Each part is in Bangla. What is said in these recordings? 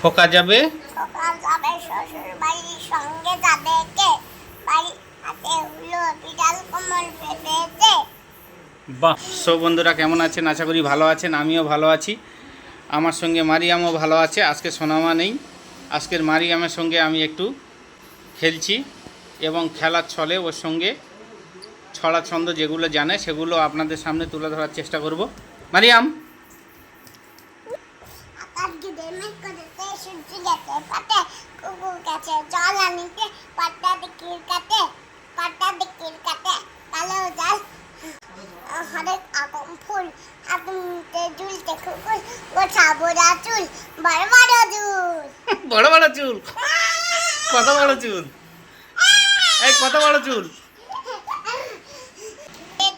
খোকা যাবে? সকাল যাবে শ্বশুর বাড়ির সঙ্গে যাবে কে? বাড়ি হাতে হলো বিড়াল কোমল পেঁপেতে বাহ সব বন্ধুরা কেমন আছেন? আশা করি ভালো আছেন আমিও ভালো আছি। আমার সঙ্গে মারিয়ামও ভালো আছে আজকে সোনামা নেই। আজকের মারিয়ামের সঙ্গে আমি একটু খেলছি এবং খেলার ছলে ওর সঙ্গে ছড়া ছন্দ যেগুলো জানে সেগুলো আপনাদের সামনে তুলে ধরার চেষ্টা করব। মারিয়াম আকাশ গিয়ে মেঘ করেছে সূর্য গেছে পাটে গেছে জল আনিতে পাট্টা দিকির কাটে পাট্টা দিকির কাটে কালো জল। হরেক আগম ফুল, আগুনতে ঝুলতে কুকুর গোছা বোড়া চুল, বড় বড় চুল। বড় বড় চুল, কত বড় চুল? এই কত বড় চুল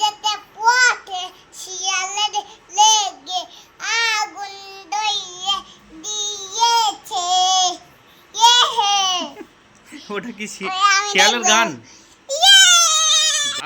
যেতে পথে শিয়ালের লেগে আগুন দইয়ে দিয়েছে ইয়ে হে ওটা কি শিয়ালের গান?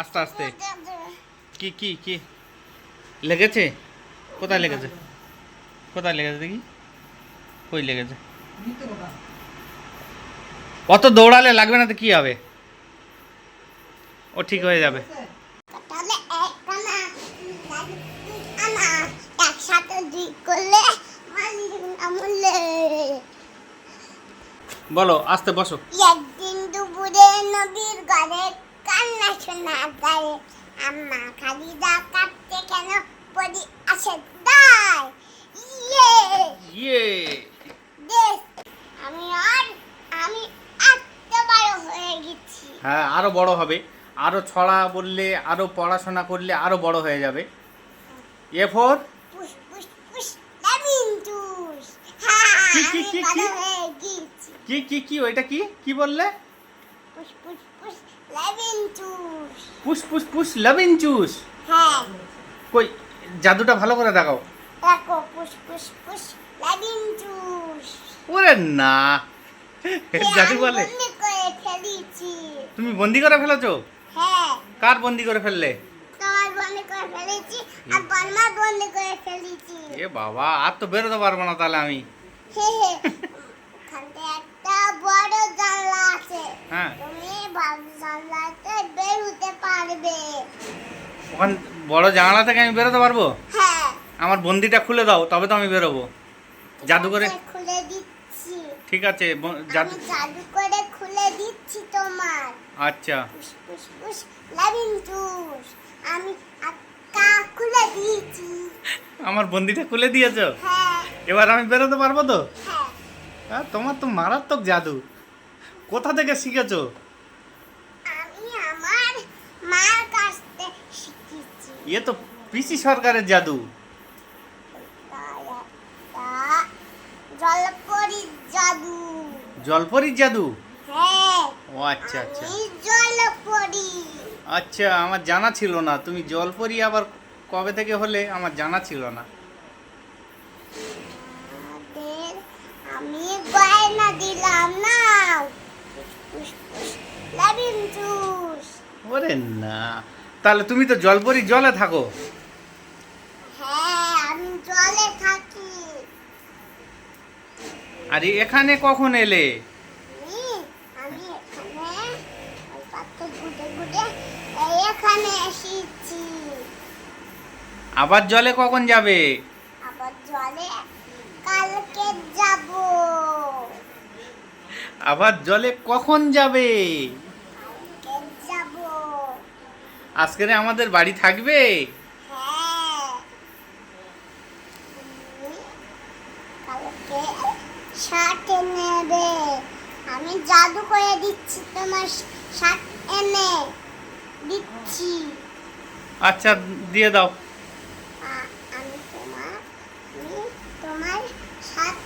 আস্তে আস্তে। কি কি কি? লেগেছে? কোথায় লেগেছে? কোথায় লেগেছে দেখি? কই লেগেছে? অত দৌড়ালে লাগবে না তো কি হবে? ও ঠিক হয়ে যাবে। বলো আস্তে বসো। ঘরে কান্না শোনা যায়। আম্মা খালিদা কাটতে কেন? পরি আসে দায় ইয়ে। ইয়ে। আমি আর আমি এত বড় হয়ে গেছি। হ্যাঁ আরও বড় হবে। আরও ছড়া বললে আরও পড়াশোনা করলে আরও বড় হয়ে যাবে। A four. Push push push কি, কি, কি, ওইটা কি? কি বললে? পুশ পুশ পুশ লামিন জুস পুশ পুশ পুশ লাভিন চুস হ্যাঁ। কই জাদুটা ভালো করে দেখাও। দেখো পুশ পুশ পুশ লামিন জুস ওরে না। জাদু বলে। তুমি বন্দি করে ফেলেছো? হ্যাঁ। কার বন্দি করে ফেললে? তোমার বন্দি করে ফেলেছি আর বন্দি করে ফেলেছি। এ বাবা আর তো বেরোতে পারব না তাহলে আমি। হে হে ওখানটা একটা বড় জানলা আছে হ্যাঁ। ওখান বড় জানালা থেকে আমি বেরোতে পারব? হ্যাঁ। আমার বন্দিটা খুলে দাও তবে তো আমি বেরোবো। জাদু করে খুলে দিচ্ছি। ঠিক আছে ব- জাদু আমি খুলে দিচ্ছি তোমার। আচ্ছা। আমি খুলে দিয়েছি। আমার বন্দিটা খুলে দিয়েছ? হ্যাঁ। এবার আমি বেরোতে পারব তো? হ্যাঁ। তোমার তো মারাত্মক জাদু। কোথা থেকে শিখেছো? আমি আমার মার কাছ থেকে শিখেছি। এ তো পিসি সরকারের জাদু। জলপরি জাদু। জলপরির জাদু? হ্যাঁ ও আচ্ছা আচ্ছা। জলপরি। আচ্ছা আমার জানা ছিল না। তুমি জলপরি আবার কবে থেকে হলে? আমার জানা ছিল না আমাদের আমি গয়না দিলাম না লাবিন জুস ওরে না। তাহলে তুমি তো জলপরি জলে থাকো। হ্যাঁ আমি জলে থাকি। আর এখানে কখন এলে? আমি এখানে এসেছি। আবার জলে কখন যাবে? আবার জলে কালকে যাব। আবার জলে কখন যাব? আজকের আমাদের বাড়ি থাকবে? আমি জাদু করে দিচ্ছি তোমার শার্ট এনে। দিচ্ছি। আচ্ছা দিয়ে দাও। আমি তোমার আমি তোমার শার্ট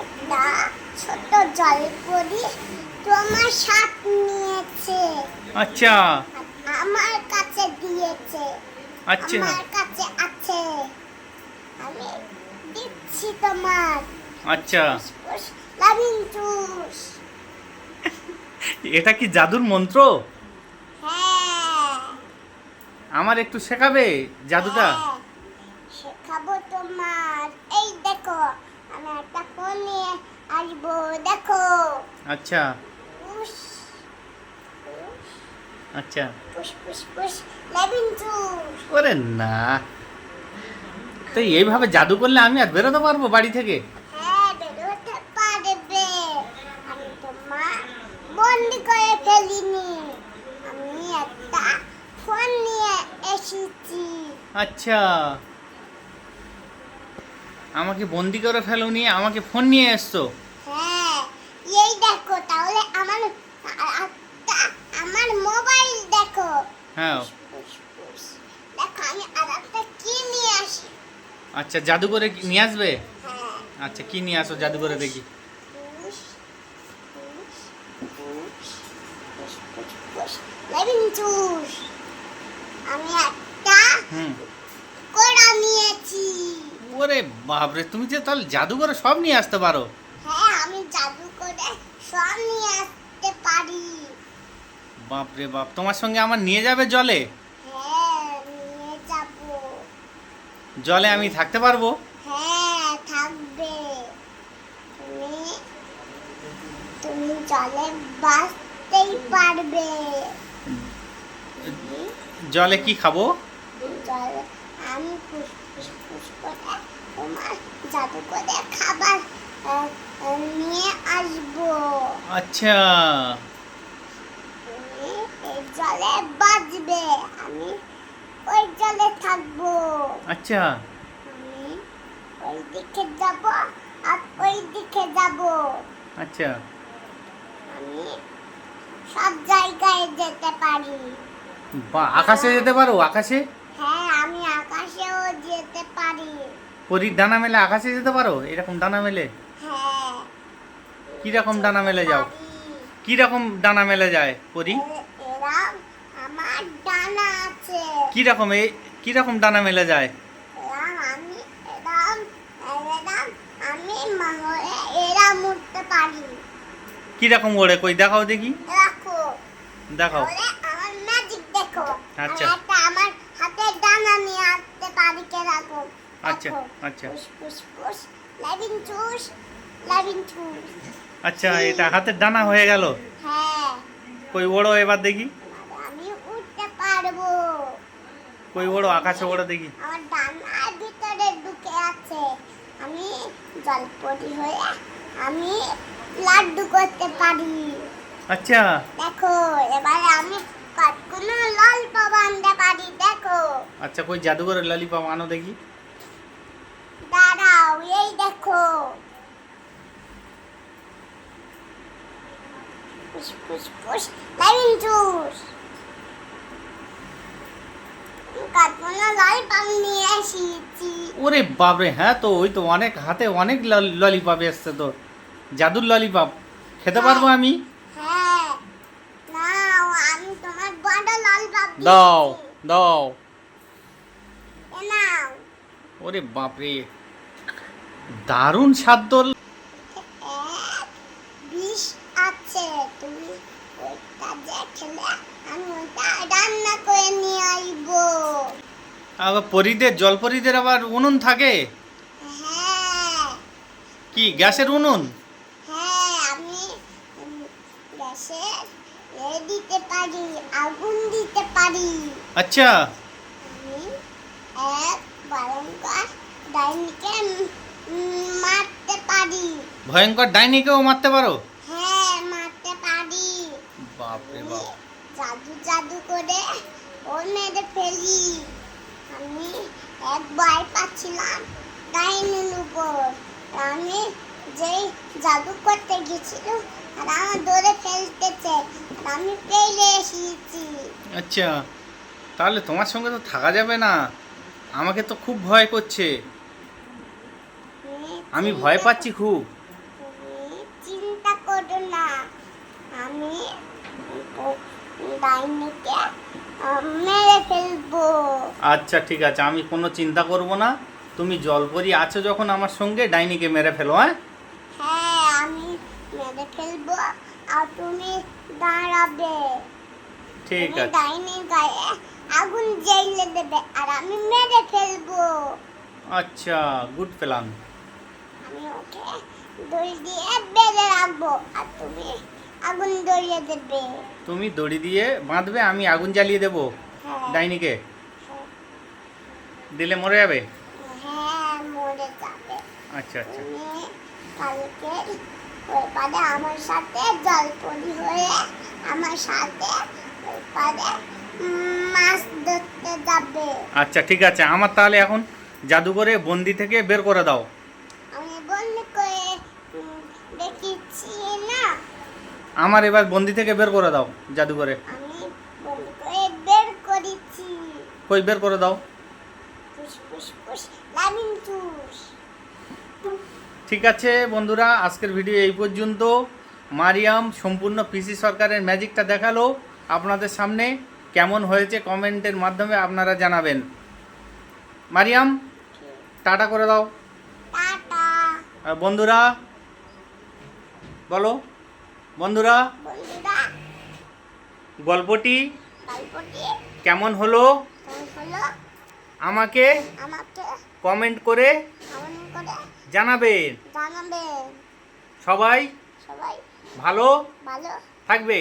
একটা ছোট জল পরি তোমার শার্ট নিয়েছে। আচ্ছা। আমার কাছে দিয়েছে। আচ্ছা। আমার কাছে আছে। আমি দিচ্ছি তোমার। আচ্ছা। Loving juice. এটা কি জাদুর মন্ত্র? হ্যাঁ। আমার একটু শেখাবে জাদুটা? হ্যাঁ, শেখাবো তোমার। এই দেখো আমি একটা ফোন নিয়ে আসব দেখো। আচ্ছা। আচ্ছা। ওরে না। তো এইভাবে জাদু করলে আমি আর বেরোতে পারব বাড়ি থেকে? হ্যাঁ বেরোতে পারবে। আমি তোমার বন্দি করে ফেলিনি। আমি একটা ফোন নিয়ে এসেছি। আচ্ছা। আমাকে বন্দি করে ফেলোনি আমাকে ফোন নিয়ে এসছো হ্যাঁ এই দেখো তাহলে আমার আ- একটা আমার মোবাইল দেখো হ্যাঁ। আচ্ছা জাদু করে কি- নিয়ে আসবে? হ্যাঁ। আচ্ছা কি নিয়ে আসো জাদু করে দেখি আমি একটা কোড়া নিয়েছি। ওরে বাপরে তুমি যে তাহলে জাদুঘরে সব নিয়ে আসতে পারো। হ্যাঁ আমি জাদু করে সব নিয়ে আসতে পারি। বাপরে বাপ। তোমার সঙ্গে আমার নিয়ে যাবে জলে? হ্যাঁ জলে আমি থাকতে পারব? হ্যাঁ থাকবে। তুমি তুমি জলে বাঁচতেই পারবে। জলে কি খাব? জলে আমি তোমার জাদু করে খাবার নিয়ে আসব। আচ্ছা। জলে বাঁচবে আমি ওই জলে থাকব। আচ্ছা। আমি ওই দিকে যাব আর ওই দিকে যাব। আচ্ছা। আমি সব জায়গায় যেতে পারি। বা আকাশে যেতে পারো? আকাশে? হ্যাঁ আমি আকাশেও যেতে পারি। পরীর ডানা মেলে আকাশে যেতে পারো? এরকম ডানা মেলে? হ্যাঁ। কীরকম ডানা মেলে যাও। কীরকম ডানা মেলে যায় পরি ডানা আছে। কীরকম এই কীরকম ডানা মেলে যায়? পারি কীরকম ওড়ে? কই দেখাও দেখি। দেখাও। আমার ম্যাজিক দেখো। আচ্ছা। আমার হাতের ডানা নিয়ে আসতে পারি কে রাখো আচ্ছা। আচ্ছা চুষ লেবিন চুষ আচ্ছা এটা হাতের ডানা হয়ে গেল। হ্যাঁ। কই ওড়ো এবার দেখি আর আমি উঠতে পারব কই ওড়ো আকাশে ওড়ো দেখি। আমার ডানার ভিতরে ঢুকে আছে। আমি জলপরি হয়ে আমি লাড্ডু করতে পারি। আচ্ছা। দেখো এবারে আমি কতগুলো লাল পাবা আনতে পারি দেখো। আচ্ছা কই জাদুঘরের ললিপপ আনো দেখি। দাঁড়াও এই দেখো। Push push push line juice কতগুলো লাল পাম নিয়ে এসেছি ওরে বাপরে হ্যাঁ তো ওই তো অনেক হাতে অনেক ললিপপ এসছে তো। জাদুর ললিপপ খেতে পারব আমি? হ্যাঁ। নাও আমি পাম দাও দাও। ওরে বাপরে দারুণ স্বাদ তো এক বিষ আছে তুমি ওইটা দেখলে আমি ওইটা রান্না করে নিয়ে আইবো আবার পরিদের জলপরিদের আবার উনুন থাকে? কি, গ্যাসের উনুন? আচ্ছা। ভয়ঙ্কর মারতে ভয়ঙ্কর ডাইনিকেও মারতে পারো? হ্যাঁ মারতে বাপ জাদু জাদু করে ও মেরে ফেলি। এক ভয় পাচ্ছিলাম। ডাইনির উপর আমি যেই জাদু করতে গেছিল আর আমার ধরে ফেলতেছে। আর আমি পেলে এসেছি। আচ্ছা তাহলে তোমার সঙ্গে তো থাকা যাবে না। আমাকে তো খুব ভয় করছে। আমি ভয় পাচ্ছি খুব। চিন্তা করো না। আমি ডাইনিকে মেরে ফেলব। আচ্ছা ঠিক আছে আমি কোনো চিন্তা করব না। তুমি জলপরি আছো যখন আমার সঙ্গে ডাইনিকে মেরে ফেলো হ্যাঁ? হ্যাঁ আমি মেরে ফেলব আর তুমি দাঁড়াবে। ঠিক আছে। ডাইনির গায়ে আগুন জ্বাইলে দেবে আর আমি মেরে ফেলব। আচ্ছা গুড প্ল্যান। আমি ওকে দড়ি দিয়ে বেঁধে রাখব আর তুমি আগুন ধরিয়ে দেবে। তুমি দড়ি দিয়ে বাঁধবে আমি আগুন জ্বালিয়ে দেবো হ্যাঁ। ডাইনিকে? দিলে মরে যাবে? হ্যাঁ মরে যাবে। আচ্ছা আচ্ছা। কালকে ওই পারে আমার সাথে জলপরি হয়ে আমার সাথে ওই উম, মাছ ধরতে যাবে। আচ্ছা ঠিক আছে। আমার তাহলে এখন জাদুঘরে বন্দি থেকে বের করে দাও। আমার এবার বন্দি থেকে বের করে দাও জাদুঘরে। কই বের করে দাও। ঠিক আছে বন্ধুরা আজকের ভিডিও এই পর্যন্ত। মারিয়াম সম্পূর্ণ পিসি সরকারের ম্যাজিকটা দেখাল। আপনাদের সামনে কেমন হয়েছে কমেন্টের মাধ্যমে আপনারা জানাবেন। মারিয়াম টাটা করে দাও। আর বন্ধুরা বলো। বন্ধুরা গল্পটি কেমন হলো? আমাকে কমেন্ট করে জানাবেন সবাই সবাই ভালো থাকবে।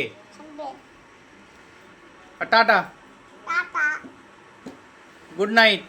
টাটা। Good night